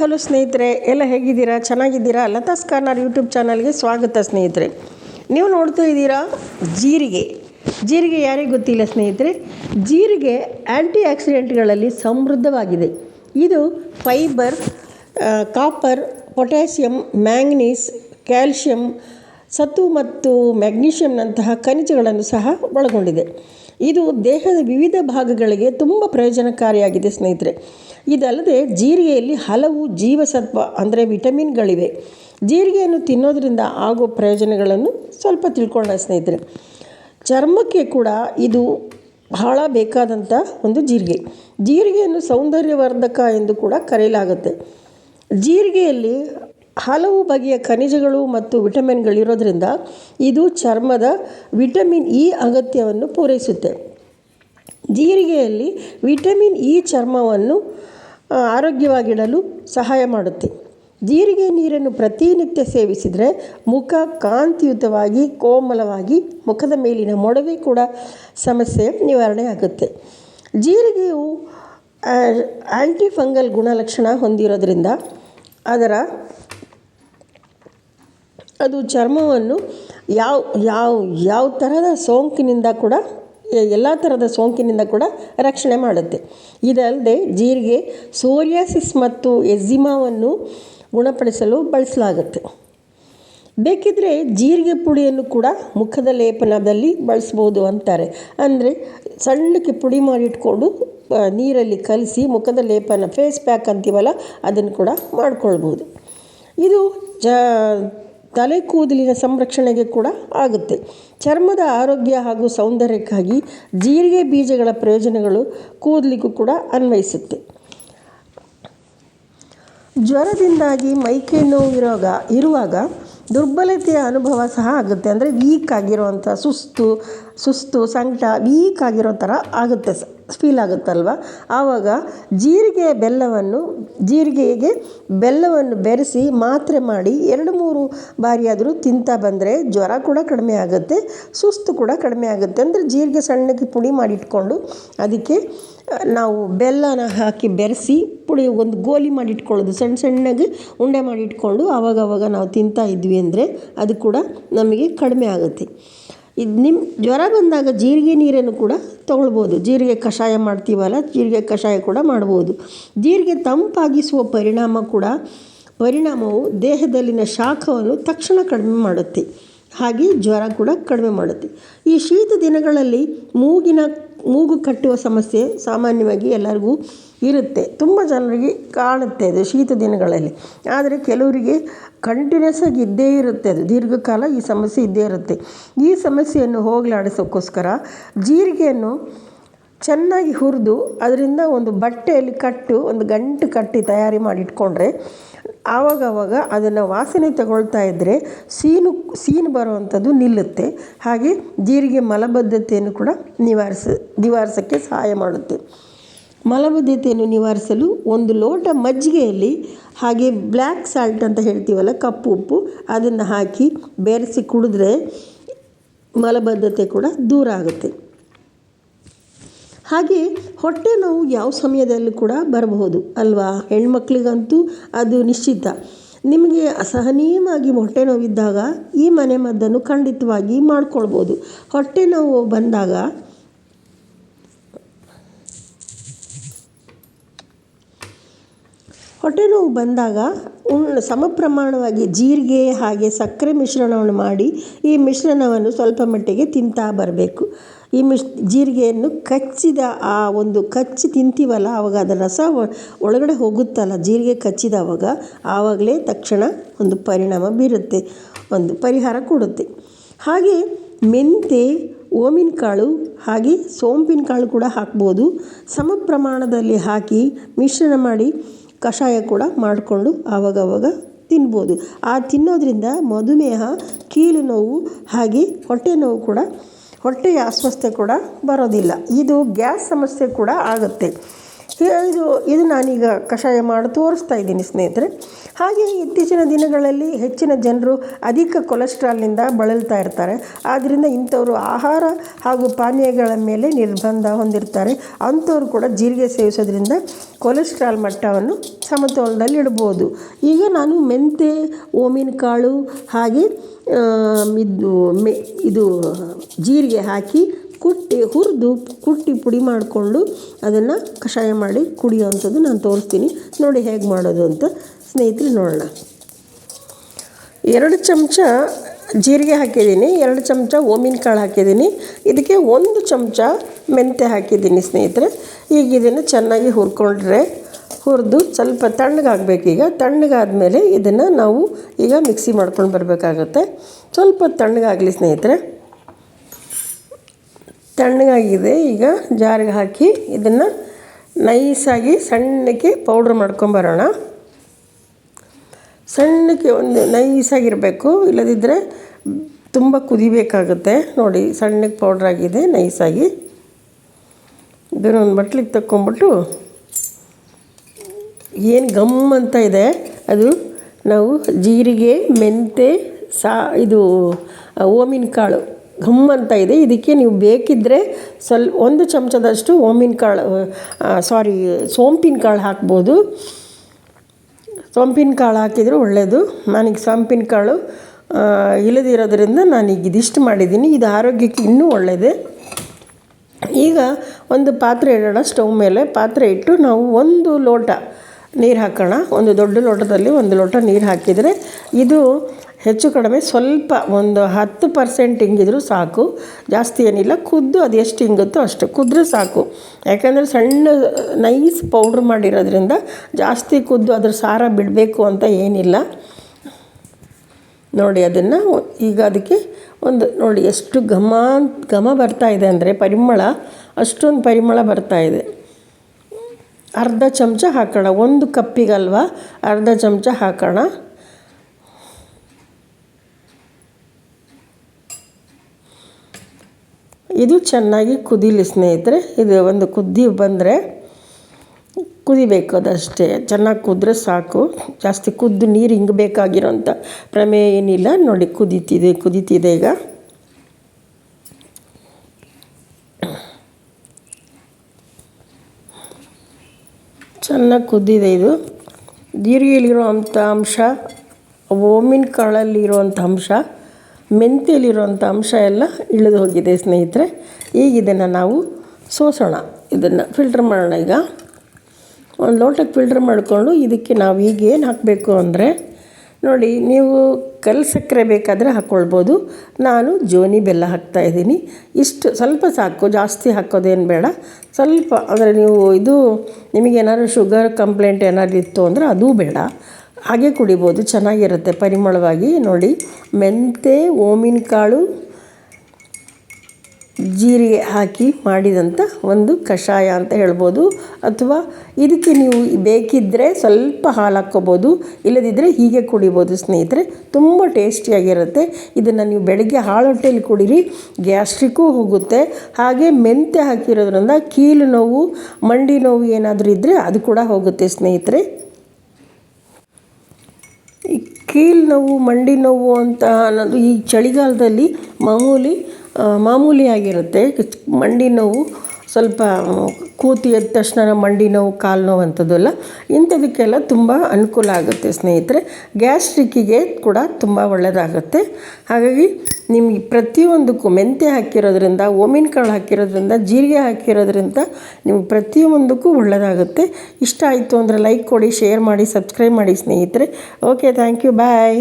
Hello ಸ್ನೇಹಿತರೆ, ಎಲ್ಲ ಹೇಗಿದ್ದೀರಾ? ಚೆನ್ನಾಗಿದ್ದೀರಾ? ಲತಾಸ್ ಕಾರ್ನರ್ ಯೂಟ್ಯೂಬ್ ಚಾನಲ್ಗೆ ಸ್ವಾಗತ ಸ್ನೇಹಿತರೆ. ನೀವು ನೋಡ್ತಾ ಇದ್ದೀರಾ ಜೀರಿಗೆ. ಜೀರಿಗೆ ಯಾರಿಗೆ ಗೊತ್ತಿಲ್ಲ ಸ್ನೇಹಿತರೆ, ಜೀರಿಗೆ ಆ್ಯಂಟಿ ಆಕ್ಸಿಡೆಂಟ್ಗಳಲ್ಲಿ ಸಮೃದ್ಧವಾಗಿದೆ. ಇದು fibre copper potassium manganese, calcium ಸತು ಮತ್ತು ಮ್ಯಾಗ್ನೀಷಿಯಂನಂತಹ ಖನಿಜಗಳನ್ನು ಸಹ ಒಳಗೊಂಡಿದೆ. ಇದು ದೇಹದ ವಿವಿಧ ಭಾಗಗಳಿಗೆ ತುಂಬ ಪ್ರಯೋಜನಕಾರಿಯಾಗಿದೆ, ಸ್ನೇಹಿತರೆ. ಇದಲ್ಲದೆ ಜೀರಿಗೆಯಲ್ಲಿ ಹಲವು ಜೀವಸತ್ವ, ಅಂದರೆ ವಿಟಮಿನ್ಗಳಿವೆ. ಜೀರಿಗೆಯನ್ನು ತಿನ್ನೋದ್ರಿಂದ ಆಗೋ ಪ್ರಯೋಜನಗಳನ್ನು ಸ್ವಲ್ಪ ತಿಳ್ಕೊಳ್ಳೋಣ, ಸ್ನೇಹಿತರೆ. ಚರ್ಮಕ್ಕೆ ಕೂಡ ಇದು ಬಹಳ ಬೇಕಾದಂಥ ಒಂದು ಜೀರಿಗೆ. ಜೀರಿಗೆಯನ್ನು ಸೌಂದರ್ಯವರ್ಧಕ ಎಂದು ಕೂಡ ಕರೆಯಲಾಗುತ್ತೆ. ಜೀರಿಗೆಯಲ್ಲಿ ಹಲವು ಬಗೆಯ ಖನಿಜಗಳು ಮತ್ತು ವಿಟಮಿನ್ಗಳಿರೋದ್ರಿಂದ ಇದು ಚರ್ಮದ ವಿಟಮಿನ್ ಇ ಅಗತ್ಯವನ್ನು ಪೂರೈಸುತ್ತೆ. ಜೀರಿಗೆಯಲ್ಲಿ ವಿಟಮಿನ್ ಇ ಚರ್ಮವನ್ನು ಆರೋಗ್ಯವಾಗಿಡಲು ಸಹಾಯ ಮಾಡುತ್ತೆ. ಜೀರಿಗೆ ನೀರನ್ನು ಪ್ರತಿನಿತ್ಯ ಸೇವಿಸಿದರೆ ಮುಖ ಕಾಂತಿಯುತವಾಗಿ, ಕೋಮಲವಾಗಿ, ಮುಖದ ಮೇಲಿನ ಮೊಡವೆ ಕೂಡ ಸಮಸ್ಯೆ ನಿವಾರಣೆ ಆಗುತ್ತೆ ಜೀರಿಗೆಯು ಆ್ಯಂಟಿಫಂಗಲ್ ಗುಣಲಕ್ಷಣ ಹೊಂದಿರೋದ್ರಿಂದ ಅದರ ಅದು ಚರ್ಮವನ್ನು ಯಾವ ಯಾವ ಯಾವ ಥರದ ಸೋಂಕಿನಿಂದ ಕೂಡ ಎಲ್ಲ ಥರದ ಸೋಂಕಿನಿಂದ ಕೂಡ ರಕ್ಷಣೆ ಮಾಡುತ್ತೆ. ಇದಲ್ಲದೆ ಜೀರಿಗೆ, ಸೋರಿಯಾಸಿಸ್ ಮತ್ತು ಎಝಿಮಾವನ್ನು ಗುಣಪಡಿಸಲು ಬಳಸಲಾಗುತ್ತೆ. ಬೇಕಿದ್ದರೆ ಜೀರಿಗೆ ಪುಡಿಯನ್ನು ಕೂಡ ಮುಖದ ಲೇಪನದಲ್ಲಿ ಬಳಸ್ಬೋದು ಅಂತಾರೆ. ಅಂದರೆ ಸಣ್ಣಕ್ಕೆ ಪುಡಿ ಮಾಡಿಟ್ಕೊಂಡು ನೀರಲ್ಲಿ ಕಲಸಿ ಮುಖದ ಲೇಪನ ಫೇಸ್ ಪ್ಯಾಕ್ ಅಂತೀವಲ್ಲ, ಅದನ್ನು ಕೂಡ ಮಾಡ್ಕೊಳ್ಬೋದು. ಇದು ಜ ತಲೆ ಕೂದಲಿನ ಸಂರಕ್ಷಣೆಗೆ ಕೂಡ ಆಗುತ್ತೆ. ಚರ್ಮದ ಆರೋಗ್ಯ ಹಾಗೂ ಸೌಂದರ್ಯಕ್ಕಾಗಿ ಜೀರಿಗೆ ಬೀಜಗಳ ಪ್ರಯೋಜನಗಳು ಕೂದಲಿಗೂ ಕೂಡ ಅನ್ವಯಿಸುತ್ತೆ. ಜ್ವರದಿಂದಾಗಿ ಮೈಕೈ ನೋವು ಇರುವಾಗ ಇರುವಾಗ ದುರ್ಬಲತೆಯ ಅನುಭವ ಸಹ ಆಗುತ್ತೆ. ಅಂದರೆ ವೀಕ್ ಆಗಿರುವಂಥ ಸುಸ್ತು ಸುಸ್ತು, ಸಂಕಟ ವೀಕ್ ಆಗಿರೋ ಥರ ಆಗುತ್ತೆ ಫೀಲ್ ಆಗುತ್ತಲ್ವ? ಆವಾಗ ಜೀರಿಗೆ ಬೆಲ್ಲವನ್ನು, ಜೀರಿಗೆಗೆ ಬೆಲ್ಲವನ್ನು ಬೆರೆಸಿ ಮಾತ್ರೆ ಮಾಡಿ ಎರಡು ಮೂರು ಬಾರಿಯಾದರೂ ತಿಂತಾ ಬಂದರೆ ಜ್ವರ ಕೂಡ ಕಡಿಮೆ ಆಗುತ್ತೆ, ಸುಸ್ತು ಕೂಡ ಕಡಿಮೆ ಆಗುತ್ತೆ. ಅಂದರೆ ಜೀರಿಗೆ ಸಣ್ಣಗೆ ಪುಡಿ ಮಾಡಿಟ್ಕೊಂಡು ಅದಕ್ಕೆ ನಾವು ಬೆಲ್ಲನ ಹಾಕಿ ಬೆರೆಸಿ ಪುಡಿ ಒಂದು ಗೋಲಿ ಮಾಡಿ ಇಟ್ಕೊಳ್ಳೋದು ಸಣ್ಣ ಸಣ್ಣಗೆ ಉಂಡೆ ಮಾಡಿ ಇಟ್ಕೊಂಡು ಆವಾಗವಾಗ ನಾವು ತಿಂತಾ ಇದ್ವಿ ಅಂದರೆ ಅದು ಕೂಡ ನಮಗೆ ಕಡಿಮೆ ಆಗುತ್ತೆ. ಇದು ನಿಮ್ಮ ಜ್ವರ ಬಂದಾಗ ಜೀರಿಗೆ ನೀರನ್ನು ಕೂಡ ತೊಗೊಳ್ಬೋದು. ಜೀರಿಗೆ ಕಷಾಯ ಮಾಡ್ತೀವಲ್ಲ, ಜೀರಿಗೆ ಕಷಾಯ ಕೂಡ ಮಾಡ್ಬೋದು. ಜೀರಿಗೆ ತಂಪಾಗಿಸುವ ಪರಿಣಾಮ ಕೂಡ, ಪರಿಣಾಮವು ದೇಹದಲ್ಲಿನ ಶಾಖವನ್ನು ತಕ್ಷಣ ಕಡಿಮೆ ಮಾಡುತ್ತೆ. ಹಾಗೆ ಜ್ವರ ಕೂಡ ಕಡಿಮೆ ಮಾಡುತ್ತೆ. ಈ ಶೀತ ದಿನಗಳಲ್ಲಿ ಮೂಗಿನ, ಮೂಗು ಕಟ್ಟುವ ಸಮಸ್ಯೆ ಸಾಮಾನ್ಯವಾಗಿ ಎಲ್ಲರಿಗೂ ಇರುತ್ತೆ. ತುಂಬ ಜನರಿಗೆ ಕಾಣುತ್ತೆ ಅದು ಶೀತ ದಿನಗಳಲ್ಲಿ. ಆದರೆ ಕೆಲವರಿಗೆ ಕಂಟಿನ್ಯೂಸ್ ಆಗಿ ಇದ್ದೇ ಇರುತ್ತೆ ಅದು. ದೀರ್ಘಕಾಲ ಈ ಸಮಸ್ಯೆ ಇದ್ದೇ ಇರುತ್ತೆ. ಈ ಸಮಸ್ಯೆಯನ್ನು ಹೋಗಲಾಡಿಸೋಕ್ಕೋಸ್ಕರ ಜೀರಿಗೆಯನ್ನು ಚೆನ್ನಾಗಿ ಹುರಿದು ಅದರಿಂದ ಒಂದು ಬಟ್ಟೆಯಲ್ಲಿ ಕಟ್ಟು, ಒಂದು ಗಂಟು ಕಟ್ಟಿ ತಯಾರಿ ಮಾಡಿ ಇಟ್ಕೊಂಡ್ರೆ ಆವಾಗವಾಗ ಅದನ್ನು ವಾಸನೆ ತಗೊಳ್ತಾ ಇದ್ದರೆ ಸೀನು ಸೀನು ಬರುವಂಥದ್ದು ನಿಲ್ಲುತ್ತೆ. ಹಾಗೆ ಜೀರಿಗೆ ಮಲಬದ್ಧತೆಯನ್ನು ಕೂಡ ನಿವಾರಿಸ, ನಿವಾರಿಸೋಕ್ಕೆ ಸಹಾಯ ಮಾಡುತ್ತೆ. ಮಲಬದ್ಧತೆಯನ್ನು ನಿವಾರಿಸಲು ಒಂದು ಲೋಟ ಮಜ್ಜಿಗೆಯಲ್ಲಿ ಹಾಗೆ ಬ್ಲ್ಯಾಕ್ ಸಾಲ್ಟ್ ಅಂತ ಹೇಳ್ತೀವಲ್ಲ, ಕಪ್ಪು ಉಪ್ಪು, ಅದನ್ನು ಹಾಕಿ ಬೆರೆಸಿ ಕುಡಿದ್ರೆ ಮಲಬದ್ಧತೆ ಕೂಡ ದೂರ ಆಗುತ್ತೆ. ಹಾಗೆ ಹೊಟ್ಟೆ ನೋವು ಯಾವ ಸಮಯದಲ್ಲೂ ಕೂಡ ಬರಬಹುದು ಅಲ್ವಾ? ಹೆಣ್ಮಕ್ಳಿಗಂತೂ ಅದು ನಿಶ್ಚಿತ. ನಿಮಗೆ ಅಸಹನೀಯವಾಗಿ ಹೊಟ್ಟೆ ನೋವಿದ್ದಾಗ ಈ ಮನೆ ಮದ್ದನ್ನು ಖಂಡಿತವಾಗಿ ಮಾಡ್ಕೊಳ್ಬೋದು. ಹೊಟ್ಟೆ ನೋವು ಬಂದಾಗ ಹೊಟ್ಟೆ ನೋವು ಬಂದಾಗ ಸಮ ಪ್ರಮಾಣವಾಗಿ ಜೀರಿಗೆ ಹಾಗೆ ಸಕ್ಕರೆ ಮಿಶ್ರಣವನ್ನು ಮಾಡಿ ಈ ಮಿಶ್ರಣವನ್ನು ಸ್ವಲ್ಪ ಮಟ್ಟಿಗೆ ತಿಂತಾ ಬರಬೇಕು. ಈ ಮಿಶ್ ಜೀರಿಗೆಯನ್ನು ಕಚ್ಚಿದ ಆ ಒಂದು ಕಚ್ಚಿ ತಿಂತೀವಲ್ಲ ಆವಾಗ ಅದರ ರಸ ಒಳಗಡೆ ಹೋಗುತ್ತಲ್ಲ ಜೀರಿಗೆ ಕಚ್ಚಿದವಾಗ ಆವಾಗಲೇ ತಕ್ಷಣ ಒಂದು ಪರಿಣಾಮ ಬೀರುತ್ತೆ, ಒಂದು ಪರಿಹಾರ ಕೊಡುತ್ತೆ. ಹಾಗೆ ಮೆಂತೆ ಓಮಿನ ಕಾಳು ಹಾಗೆ ಸೋಂಪಿನ ಕಾಳು ಕೂಡ ಹಾಕ್ಬೋದು. ಸಮ ಪ್ರಮಾಣದಲ್ಲಿ ಹಾಕಿ ಮಿಶ್ರಣ ಮಾಡಿ ಕಷಾಯ ಕೂಡ ಮಾಡಿಕೊಂಡು ಆವಾಗವಾಗ ತಿನ್ಬೋದು. ಆ ತಿನ್ನೋದ್ರಿಂದ ಮಧುಮೇಹ, ಕೀಲು ನೋವು ಹಾಗೆ ಹೊಟ್ಟೆ ನೋವು ಕೂಡ, ಹೊಟ್ಟೆಯ ಅಸ್ವಸ್ಥತೆ ಕೂಡ ಬರೋದಿಲ್ಲ. ಇದು ಗ್ಯಾಸ್ ಸಮಸ್ಯೆ ಕೂಡ ಆಗುತ್ತೆ. ಇದು ಇದು ನಾನೀಗ ಕಷಾಯ ಮಾಡಿ, ತೋರಿಸ್ತಾ ಇದ್ದೀನಿ ಸ್ನೇಹಿತರೆ. ಹಾಗೆ ಇತ್ತೀಚಿನ ದಿನಗಳಲ್ಲಿ ಹೆಚ್ಚಿನ ಜನರು ಅಧಿಕ ಕೊಲೆಸ್ಟ್ರಾಲ್ನಿಂದ ಬಳಲ್ತಾ ಇರ್ತಾರೆ. ಆದ್ದರಿಂದ ಇಂಥವರು ಆಹಾರ ಹಾಗೂ ಪಾನೀಯಗಳ ಮೇಲೆ ನಿರ್ಬಂಧ ಹೊಂದಿರ್ತಾರೆ. ಅಂಥವ್ರು ಕೂಡ ಜೀರಿಗೆ ಸೇವಿಸೋದ್ರಿಂದ ಕೊಲೆಸ್ಟ್ರಾಲ್ ಮಟ್ಟವನ್ನು ಸಮತೋಲನದಲ್ಲಿ ಇಡ್ಬೋದು. ಈಗ ನಾನು ಮೆಂತೆ ಓಮಿನ ಕಾಳು ಹಾಗೆ ಇದು, ಮೆ, ಇದು, ಜೀರಿಗೆ ಹಾಕಿ ಕುಟ್ಟಿ, ಹುರಿದು ಕುಟ್ಟಿ ಪುಡಿ ಮಾಡಿಕೊಂಡು ಅದನ್ನು ಕಷಾಯ ಮಾಡಿ ಕುಡಿಯೋವಂಥದ್ದು ನಾನು ತೋರಿಸ್ತೀನಿ. ನೋಡಿ ಹೇಗೆ ಮಾಡೋದು ಅಂತ. ಸ್ನೇಹಿತರೆ, ನೋಡೋಣ. ಎರಡು ಚಮಚ ಜೀರಿಗೆ ಹಾಕಿದ್ದೀನಿ, ಎರಡು ಚಮಚ ಓಮಿನ ಕಾಳು ಹಾಕಿದ್ದೀನಿ. ಇದಕ್ಕೆ ಒಂದು ಚಮಚ ಮೆಂತ್ಯ ಹಾಕಿದ್ದೀನಿ ಸ್ನೇಹಿತರೆ. ಈಗ ಇದನ್ನು ಚೆನ್ನಾಗಿ ಹುರ್ಕೊಂಡ್ರೆ ಹುರಿದು ಸ್ವಲ್ಪ ತಣ್ಣಗಾಗಬೇಕೀಗ ತಣ್ಣಗಾದ್ಮೇಲೆ ಇದನ್ನು ನಾವು ಈಗ ಮಿಕ್ಸಿ ಮಾಡ್ಕೊಂಡು ಬರಬೇಕಾಗತ್ತೆ. ಸ್ವಲ್ಪ ತಣ್ಣಗಾಗಲಿ ಸ್ನೇಹಿತರೆ. ತಣ್ಣಗಾಗಿದೆ. ಈಗ ಜಾರಿಗೆ ಹಾಕಿ ಇದನ್ನು ನೈಸಾಗಿ ಸಣ್ಣಕ್ಕೆ ಪೌಡ್ರ್ ಮಾಡ್ಕೊಂಬರೋಣ. ಸಣ್ಣಕ್ಕೆ ಒಂದು ನೈಸಾಗಿರಬೇಕು. ಇಲ್ಲದಿದ್ದರೆ ತುಂಬ ಕುದಿಬೇಕಾಗುತ್ತೆ. ನೋಡಿ ಸಣ್ಣಕ್ಕೆ ಪೌಡ್ರ್ ಆಗಿದೆ, ನೈಸಾಗಿ. ಇದನ್ನು ಒಂದು ಬಟ್ಲಿಗೆ ತಕ್ಕೊಂಬಿಟ್ಟು ಏನು ಗಮ್ ಅಂತ ಇದೆ, ಅದು ನಾವು ಜೀರಿಗೆ, ಮೆಂತೆ, ಸಾ ಇದು ಓಮಿನ ಕಾಳು ಘಮ್ ಅಂತ ಇದೆ. ಇದಕ್ಕೆ ನೀವು ಬೇಕಿದ್ದರೆ ಸ್ವಲ್ ಒಂದು ಚಮಚದಷ್ಟು ಓಮಿನ ಕಾಳು ಸಾರಿ, ಸೋಂಪಿನ ಕಾಳು ಹಾಕ್ಬೋದು. ಸೋಂಪಿನ ಕಾಳು ಹಾಕಿದರೆ ಒಳ್ಳೆಯದು ನನಗೆ ಸೋಂಪಿನ ಕಾಳು ಇಲ್ಲದಿರೋದ್ರಿಂದ ನಾನೀಗ ಇದಿಷ್ಟು ಮಾಡಿದ್ದೀನಿ. ಇದು ಆರೋಗ್ಯಕ್ಕೆ ಇನ್ನೂ ಒಳ್ಳೆಯದೇ ಈಗ ಒಂದು ಪಾತ್ರೆ ಇಡೋಣ ಸ್ಟವ್ ಮೇಲೆ. ಪಾತ್ರೆ ಇಟ್ಟು ನಾವು ಒಂದು ಲೋಟ ನೀರು ಹಾಕೋಣ. ಒಂದು ದೊಡ್ಡ ಲೋಟದಲ್ಲಿ ಒಂದು ಲೋಟ ನೀರು ಹಾಕಿದರೆ ಇದು ಹೆಚ್ಚು ಕಡಿಮೆ ಸ್ವಲ್ಪ ಒಂದು ಹತ್ತು ಪರ್ಸೆಂಟ್ ಹಿಂಗಿದ್ರೂ ಸಾಕು. ಜಾಸ್ತಿ ಏನಿಲ್ಲ, ಕುದ್ದು ಅದು ಎಷ್ಟು ಹಿಂಗುತ್ತೋ ಅಷ್ಟು ಕುದ್ರೆ ಸಾಕು. ಯಾಕಂದರೆ ಸಣ್ಣ ನೈಸ್ ಪೌಡ್ರ್ ಮಾಡಿರೋದ್ರಿಂದ ಜಾಸ್ತಿ ಕುದ್ದು ಅದ್ರ ಸಾರ ಬಿಡಬೇಕು ಅಂತ ಏನಿಲ್ಲ. ನೋಡಿ ಅದನ್ನು ಈಗ ಅದಕ್ಕೆ ಒಂದು ನೋಡಿ ಎಷ್ಟು ಘಮ ಘಮ ಬರ್ತಾ ಇದೆ ಅಂದರೆ ಪರಿಮಳ, ಅಷ್ಟೊಂದು ಪರಿಮಳ ಬರ್ತಾ ಇದೆ. ಅರ್ಧ ಚಮಚ ಹಾಕೋಣ, ಒಂದು ಕಪ್ಪಿಗಲ್ವ? ಅರ್ಧ ಚಮಚ ಹಾಕೋಣ. ಇದು ಚೆನ್ನಾಗಿ ಕುದೀಲಿ ಸ್ನೇಹಿತರೆ, ಇದು ಒಂದು ಕುದ್ದಿ ಬಂದರೆ ಕುದಿಬೇಕು ಅದಷ್ಟೇ. ಚೆನ್ನಾಗಿ ಕುದ್ರೆ ಸಾಕು. ಜಾಸ್ತಿ ಕುದ್ದು ನೀರು ಹಿಂಗಬೇಕಾಗಿರೋಂಥ ಪ್ರಮೇಯ ಏನಿಲ್ಲ. ನೋಡಿ, ಕುದೀತಿದೆ ಕುದೀತಿದೆ ಈಗ. ಚೆನ್ನಾಗಿ ಕುದ್ದಿದೆ ಇದು. ಜೀರಿಗೆಯಲ್ಲಿರೋ ಅಂಥ ಅಂಶ ಓಮಿನ ಕಾಳಲ್ಲಿರುವಂಥ ಅಂಶ ಮೆಂತ್ಯಲಿರುವಂಥ ಅಂಶ ಎಲ್ಲ ಇಳಿದು ಹೋಗಿದೆ ಸ್ನೇಹಿತರೆ. ಈಗ ಇದನ್ನು ನಾವು ಸೋಸೋಣ. ಇದನ್ನು ಫಿಲ್ಟ್ರ್ ಮಾಡೋಣ ಈಗ. ಒಂದು ಲೋಟಕ್ಕೆ ಫಿಲ್ಟ್ರ್ ಮಾಡಿಕೊಂಡು ಇದಕ್ಕೆ ನಾವು ಈಗ ಏನು ಹಾಕಬೇಕು ಅಂದರೆ, ನೋಡಿ ನೀವು ಕಲ್ಲು ಸಕ್ಕರೆ ಬೇಕಾದರೆ ಹಾಕ್ಕೊಳ್ಬೋದು ನಾನು ಜೋನಿ ಬೆಲ್ಲ ಹಾಕ್ತಾಯಿದ್ದೀನಿ ಇಷ್ಟು ಸ್ವಲ್ಪ ಸಾಕು, ಜಾಸ್ತಿ ಹಾಕೋದೇನು ಬೇಡ. ಸ್ವಲ್ಪ, ಅಂದರೆ ನೀವು ಇದು ನಿಮಗೇನಾದ್ರು ಶುಗರ್ ಕಂಪ್ಲೇಂಟ್ ಏನಾದ್ರು ಇತ್ತು ಅಂದರೆ ಅದೂ ಬೇಡ. ಹಾಗೆ ಕುಡಿಬೋದು, ಚೆನ್ನಾಗಿರುತ್ತೆ. ಪರಿಮಳವಾಗಿ ನೋಡಿ, ಮೆಂತೆ, ಓಮಿನ ಕಾಳು, ಜೀರಿಗೆ ಹಾಕಿ ಮಾಡಿದಂಥ ಒಂದು ಕಷಾಯ ಅಂತ ಹೇಳ್ಬೋದು. ಅಥವಾ ಇದಕ್ಕೆ ನೀವು ಬೇಕಿದ್ದರೆ ಸ್ವಲ್ಪ ಹಾಲು ಹಾಕ್ಕೋಬೋದು ಇಲ್ಲದಿದ್ದರೆ ಹೀಗೆ ಕುಡಿಬೋದು ಸ್ನೇಹಿತರೆ. ತುಂಬ ಟೇಸ್ಟಿಯಾಗಿರುತ್ತೆ. ಇದನ್ನು ನೀವು ಬೆಳಗ್ಗೆ ಹಾಳು ಹೊಟ್ಟೆಯಲ್ಲಿ ಕುಡೀರಿ, ಗ್ಯಾಸ್ಟ್ರಿಕ್ಕೂ ಹೋಗುತ್ತೆ. ಹಾಗೆ ಮೆಂತೆ ಹಾಕಿರೋದ್ರಿಂದ ಕೀಲು ನೋವು, ಮಂಡಿ ನೋವು ಏನಾದರೂ ಇದ್ದರೆ ಅದು ಕೂಡ ಹೋಗುತ್ತೆ ಸ್ನೇಹಿತರೆ. ಈ ಕೀಲು ನೋವು ಮಂಡಿ ನೋವು ಅಂತ ಅನ್ನೋದು ಈ ಚಳಿಗಾಲದಲ್ಲಿ ಮಾಮೂಲಿ ಮಾಮೂಲಿಯಾಗಿರುತ್ತೆ. ಮಂಡಿ ನೋವು ಸ್ವಲ್ಪ ಕೂತಿ ಎದ್ದ ತಕ್ಷಣ ಮಂಡಿ ನೋವು, ಕಾಲು ನೋವು ಅಂಥದ್ದೆಲ್ಲ ಇಂಥದಕ್ಕೆಲ್ಲ ತುಂಬ ಅನುಕೂಲ ಆಗುತ್ತೆ ಸ್ನೇಹಿತರೆ. ಗ್ಯಾಸ್ಟ್ರಿಕ್ಕಿಗೆ ಕೂಡ ತುಂಬ ಒಳ್ಳೆಯದಾಗುತ್ತೆ ಹಾಗಾಗಿ ನಿಮಗೆ ಪ್ರತಿಯೊಂದಕ್ಕೂ ಮೆಂತ್ಯ ಹಾಕಿರೋದ್ರಿಂದ, ಓಮಿನ ಕಾಳು ಹಾಕಿರೋದ್ರಿಂದ, ಜೀರಿಗೆ ಹಾಕಿರೋದ್ರಿಂದ ನಿಮ್ಗೆ ಪ್ರತಿಯೊಂದಕ್ಕೂ ಒಳ್ಳೆಯದಾಗುತ್ತೆ ಇಷ್ಟ ಆಯಿತು ಅಂದರೆ ಲೈಕ್ ಕೊಡಿ, ಶೇರ್ ಮಾಡಿ, ಸಬ್ಸ್ಕ್ರೈಬ್ ಮಾಡಿ ಸ್ನೇಹಿತರೆ. Okay thank you bye